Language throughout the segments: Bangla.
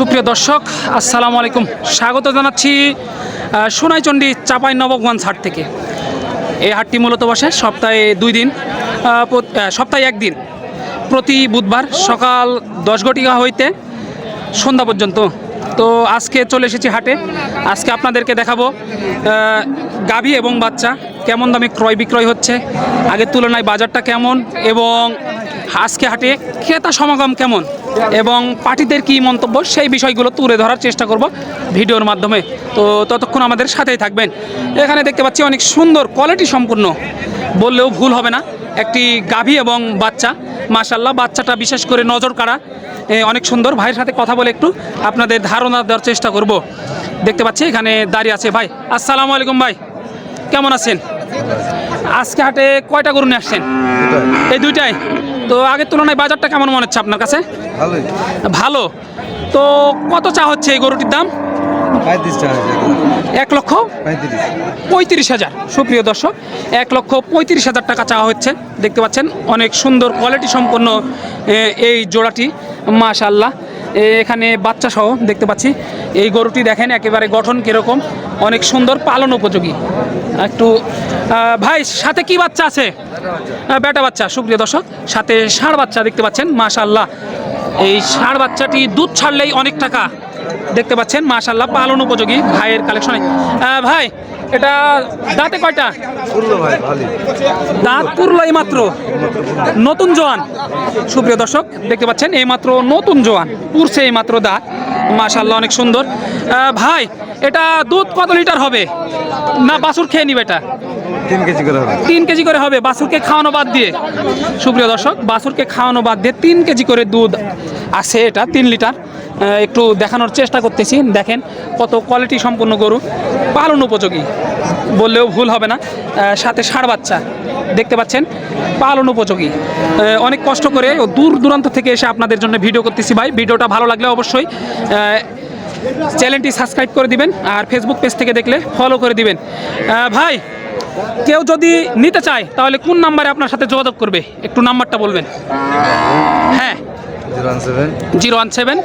সুপ্রিয় দর্শক, আসসালামু আলাইকুম। স্বাগত জানাচ্ছি সোনাইচণ্ডী চাপাই নবগঞ্জ হাট থেকে। এই হাটটি মূলত বসে সপ্তাহে দুই দিন সপ্তাহে একদিন। প্রতি বুধবার সকাল দশ ঘটিকা হইতে সন্ধ্যা পর্যন্ত। তো আজকে চলে এসেছি হাটে। আজকে আপনাদেরকে দেখাবো গাভী এবং বাচ্চা, কেমন দামে ক্রয় বিক্রয় হচ্ছে, আগের তুলনায় বাজারটা কেমন এবং আজকে হাটে ক্রেতা সমাগম কেমন? এবং পার্টিদের কি মন্তব্য? সেই বিষয়গুলো তুলে ধরার চেষ্টা করব ভিডিওর মাধ্যমে। তো ততক্ষণ আমাদের সাথেই থাকবেন। এখানে দেখতে পাচ্ছি অনেক সুন্দর কোয়ালিটি সম্পূর্ণ। বললেও ভুল হবে না। একটি গাভী এবং বাচ্চা। মাশাল্লাহ বাচ্চাটা বিশেষ করে নজর কাড়া। অনেক সুন্দর। ভাইয়ের সাথে কথা বলে একটু আপনাদের ধারণা দেওয়ার চেষ্টা করব। দেখতে পাচ্ছি এখানে দাঁড়িয়ে আছে ভাই। আসসালামু আলাইকুম ভাই। কেমন আছেন? আজকে হাটে কয়টা গরু নিয়ে আসছেন? এই দুইটাই? তো আগের তুলনায় বাজারটা কেমন মনে হচ্ছে আপনার কাছে? ভালো। তো কত চা হচ্ছে এই গরুটির দাম? এক লক্ষ পঁয়ত্রিশ। হাজার। সুপ্রিয় দর্শক এক লক্ষ পঁয়ত্রিশ হাজার টাকা চাওয়া হচ্ছে। দেখতে পাচ্ছেন অনেক সুন্দর কোয়ালিটি সম্পন্ন এই জোড়াটি। মাশাল্লাহ এখানে বাচ্চা সহ দেখতে পাচ্ছি। এই গরুটি দেখেন একেবারে গঠন কীরকম। অনেক সুন্দর পালন উপযোগী। একটু ভাই সাথে কি বাচ্চা আছে? বেটা বাচ্চা সুপ্রিয় দর্শক সাথে ষাঁড় বাচ্চা দেখতে পাচ্ছেন মাশাল্লাহ এই ষাঁড় বাচ্চাটি দুধ ছাড়লেই অনেক টাকা দেখতে পাচ্ছেন মাশাল্লাহ পালন উপযোগী ভাইয়ের কালেকশনে ভাই এটা দাঁতে কয়টা? দাঁত পুরলো এই মাত্র? নতুন জোয়ান। সুপ্রিয় দর্শক দেখতে পাচ্ছেন এই মাত্র নতুন জোয়ান। পুরছে এই মাত্র দাঁত মাশাল্লাহ অনেক সুন্দর। ভাই এটা দুধ কত লিটার হবে? না বাছুর খেয়ে নিবে এটা? তিন কেজি করে হবে। তিন কেজি করে হবে বাছুরকে খাওয়ানো বাদ দিয়ে। সুপ্রিয় দর্শক বাছুরকে খাওয়ানো বাদ দিয়ে তিন কেজি করে দুধ আছে এটা তিন লিটার। একটু দেখানোর চেষ্টা করতেছি। দেখেন কত কোয়ালিটি সম্পন্ন গরু। পালন উপযোগী। বললেও ভুল হবে না। সাথে ষাঁড় বাচ্চা। দেখতে পাচ্ছেন পালন উপযোগী। অনেক কষ্ট করে ও দূর দূরান্ত থেকে এসে আপনাদের জন্য ভিডিও করতেছি ভাই। ভিডিওটা ভালো লাগলে অবশ্যই চ্যানেলটি সাবস্ক্রাইব করে দিবেন আর ফেসবুক পেজ থেকে দেখলে ফলো করে দিবেন। ভাই কেউ যদি নিতে চায় তাহলে কোন নাম্বারে আপনার সাথে যোগাযোগ করবে? একটু নাম্বারটা বলবেন। হ্যাঁ। Zero one seven. Zero one seven.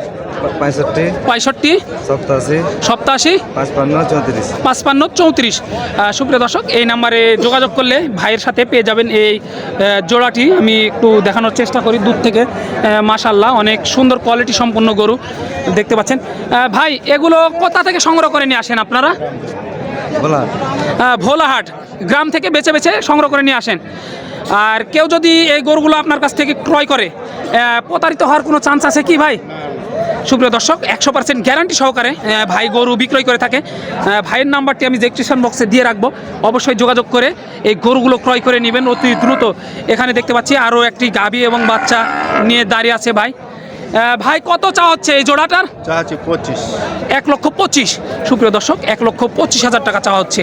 পঁয়ষট্টি। পঁয়ষট্টি। সপ্তাশি। সপ্তাশি। পাঁচপান্ন চৌত্রিশ। পাঁচপান্ন চৌত্রিশ। সুপ্রিয় দর্শক এই নাম্বারে যোগাযোগ করলে ভাইয়ের সাথে পেয়ে যাবেন এই জোড়াটি। আমি একটু দেখানোর চেষ্টা করি দূর থেকে। মাশাল্লাহ অনেক সুন্দর কোয়ালিটি সম্পন্ন গরু দেখতে পাচ্ছেন। ভাই এগুলো কোথা থেকে সংগ্রহ করে নিয়ে আসেন আপনারা? ভোলাহাট। গ্রাম থেকে বেছে বেছে সংগ্রহ করে নিয়ে আসেন। আর কেউ যদি এই গরুগুলো আপনার কাছ থেকে ক্রয় করে প্রতারিত হওয়ার কোনো চান্স আছে কি ভাই? সুপ্রিয় দর্শক একশো পার্সেন্ট গ্যারান্টি সহকারে ভাই গরু বিক্রয় করে থাকে। ভাইয়ের নাম্বারটি আমি ডেসক্রিপশন বক্সে দিয়ে রাখব অবশ্যই যোগাযোগ করে এই গরুগুলো ক্রয় করে নেবেন অতি দ্রুত। এখানে দেখতে পাচ্ছি আরও একটি গাভী এবং বাচ্চা নিয়ে দাঁড়িয়ে আছে ভাই। ভাই কত চা হচ্ছে এই জোড়াটার? চা পঁচিশ। এক লক্ষ পঁচিশ। সুপ্রিয় দর্শক এক লক্ষ পঁচিশ হাজার টাকা চা হচ্ছে।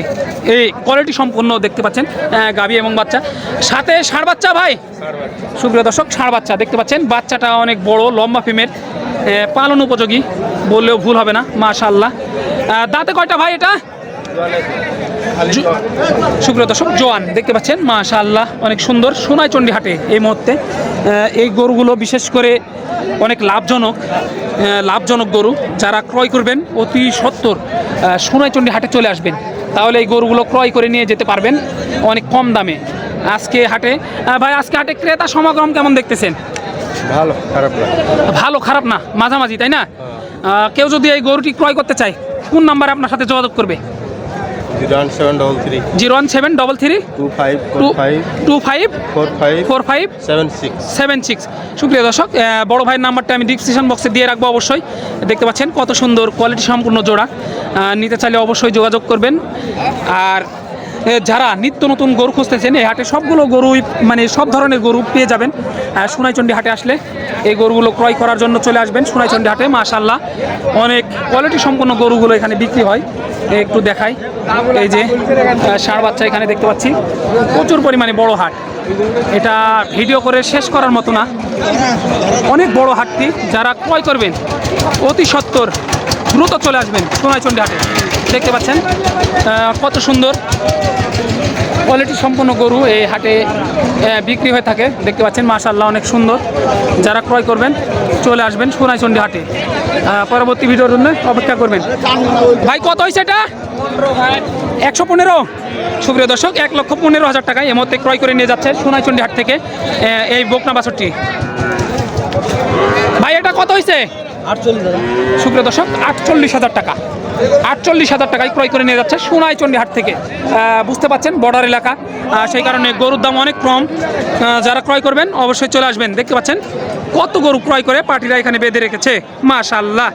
এই কোয়ালিটি সম্পূর্ণ দেখতে পাচ্ছেন গাভী এবং বাচ্চা। সাথে ষাঁড় বাচ্চা ভাই? সুপ্রিয় দর্শক ষাঁড় বাচ্চা। দেখতে পাচ্ছেন বাচ্চাটা অনেক বড় লম্বা ফিমের পালন উপযোগী, বললেও ভুল হবে না মাশাল্লাহ দাঁতে কয়টা ভাই এটা? সুপ্রিয় দর্শক, জোয়ান, দেখতে পাচ্ছেন, মাশাআল্লাহ, অনেক সুন্দর সোনাইচন্ডী হাটে এই মুহূর্তে। এই গরুগুলো বিশেষ করে অনেক লাভজনক লাভজনক গরু, যারা ক্রয় করবেন, অতি সত্তর সোনাইচন্ডী হাটে চলে আসবেন। তাহলে এই গরুগুলো ক্রয় করে নিয়ে যেতে পারবেন অনেক কম দামে। আজকে হাটে ভাই, আজকে হাটে ক্রেতা সমাগম কেমন দেখতেছেন? ভালো খারাপ না ভালো খারাপ না মাঝামাঝি তাই না? কেউ যদি এই গরুটি ক্রয় করতে চায় কোন নাম্বারে আপনার সাথে যোগাযোগ করবে? Zero one seven double three. Two five two five four five four five seven six. Seven six. সুপ্রিয় দর্শক বড় ভাইয়ের নাম্বারটা আমি ডিসক্রিপশন বক্সে দিয়ে রাখব অবশ্যই। দেখতে পাচ্ছেন কত সুন্দর কোয়ালিটি সম্পূর্ণ জোড়া। নিতে চাইলে অবশ্যই যোগাযোগ করবেন। আর যারা নিত্য নতুন গরু খুঁজতেছেন, এই হাটে সবগুলো গরুই মানে সব ধরনের গরু পেয়ে যাবেন। সোনাইচন্ডী হাটে আসলে এই গরুগুলো ক্রয় করার জন্য চলে আসবেন সোনাইচন্ডী হাটে মাশাল্লাহ অনেক কোয়ালিটি সম্পন্ন গরুগুলো এখানে বিক্রি হয়। একটু দেখাই। এই যে ষাঁড় বাচ্চা এখানে দেখতে পাচ্ছি। প্রচুর পরিমাণে বড় হাট। এটা ভিডিও করে শেষ করার মতো না। অনেক বড় হাটটি, যারা ক্রয় করবেন, অতি সত্তর দ্রুত চলে আসবেন সোনাইচন্ডী হাটে। দেখতে পাচ্ছেন কত সুন্দর কোয়ালিটি সম্পন্ন গরু এই হাটে বিক্রি হয়ে থাকে। দেখতে পাচ্ছেন মাশাল্লাহ অনেক সুন্দর। যারা ক্রয় করবেন চলে আসবেন সোনাইচন্ডী হাটে। পরবর্তী ভিডিওর জন্য অপেক্ষা করবেন। ভাই কত হয়েছে এটা? একশো পনেরো। সুপ্রিয় দর্শক এক লক্ষ পনেরো হাজার টাকায় এই মুহূর্তে ক্রয় করে নিয়ে যাচ্ছে সোনাইচন্ডী হাট থেকে এই বোকনা বাছরটি। ভাই এটা কত হয়েছে আটচল্লিশ সুপ্রিয় দর্শক আটচল্লিশ হাজার টাকা। আটচল্লিশ হাজার টাকায় ক্রয় করে নিয়ে যাচ্ছে সোনাই হাট থেকে। বুঝতে পাচ্ছেন বর্ডার এলাকা। সেই কারণে গরুর দাম অনেক কম। যারা ক্রয় করবেন অবশ্যই চলে আসবেন। দেখতে পাচ্ছেন কত গরু ক্রয় করে পার্টিরা এখানে বেঁধে রেখেছে। মাশাল্লাহ